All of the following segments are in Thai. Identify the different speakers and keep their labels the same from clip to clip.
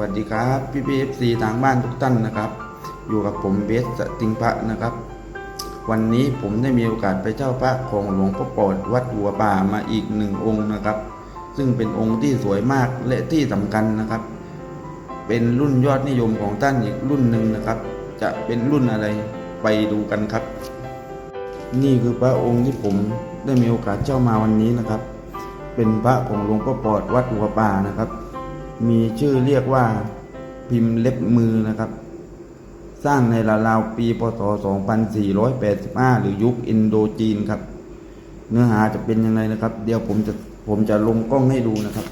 Speaker 1: วัสดีครับพี่พีเอฟซีทางบ้านทุกท่านนะครับ อยู่กับผมเบสสติงพระนะครับ วันนี้ผมได้มีโอกาสไปเจ้าพระของหลวงพ่อปอดวัดหัวป่ามาอีกหนึ่งองค์นะครับ ซึ่งเป็นองค์ที่สวยมากและที่สำคัญนะครับ เป็นรุ่นยอดนิยมของท่านอีกรุ่นหนึ่งนะครับ จะเป็นรุ่นอะไรไปดูกันครับ นี่คือพระองค์ที่ผมได้มีโอกาสเจ้ามาวันนี้นะครับ เป็นพระของหลวงพ่อปอดวัดหัวป่านะครับ มีชื่อเรียกว่าพิมพ์เล็บมือนะครับ สร้างในราวๆปีพศ 2485 หรือยุคอินโดจีนครับ เนื้อหาจะเป็นยังไงนะครับ เดี๋ยวผมจะผมจะลงกล้องให้ดูนะครับ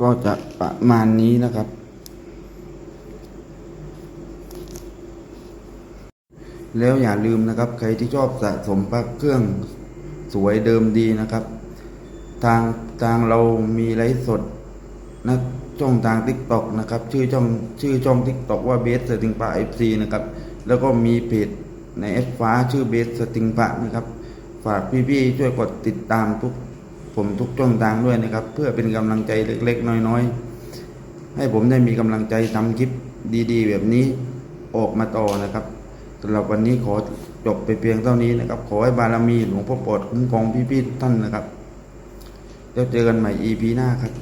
Speaker 1: ก็จะประมาณนี้นะครับ แล้วอย่าลืมนะครับ ใครที่ชอบสะสมพระเครื่องสวยเดิมดีนะครับ ทางทางเรามีไลฟ์สดนะช่องทางทิกตอกนะครับ ชื่อช่องชื่อช่องทิกตอกว่าเบสสติงปะเอฟซีนะครับ แล้วก็มีเพจในแอปฟ้าชื่อเบสสติงปะนะครับ ฝากพี่ๆช่วยกดติดตามทุก ผมทุกช่องทางด้วยนะครับ เพื่อเป็นกำลังใจเล็ก ๆ น้อยๆ ให้ผมได้มีกำลังใจทำคลิปดี ๆ แบบนี้ออกมาต่อนะครับสำหรับวันนี้ขอจบไปเพียงเท่านี้นะครับ ขอให้บารมีหลวงพ่อโปรดคุ้มครองพี่ๆท่านนะครับแล้วเจอกันใหม่ EP หน้าครับ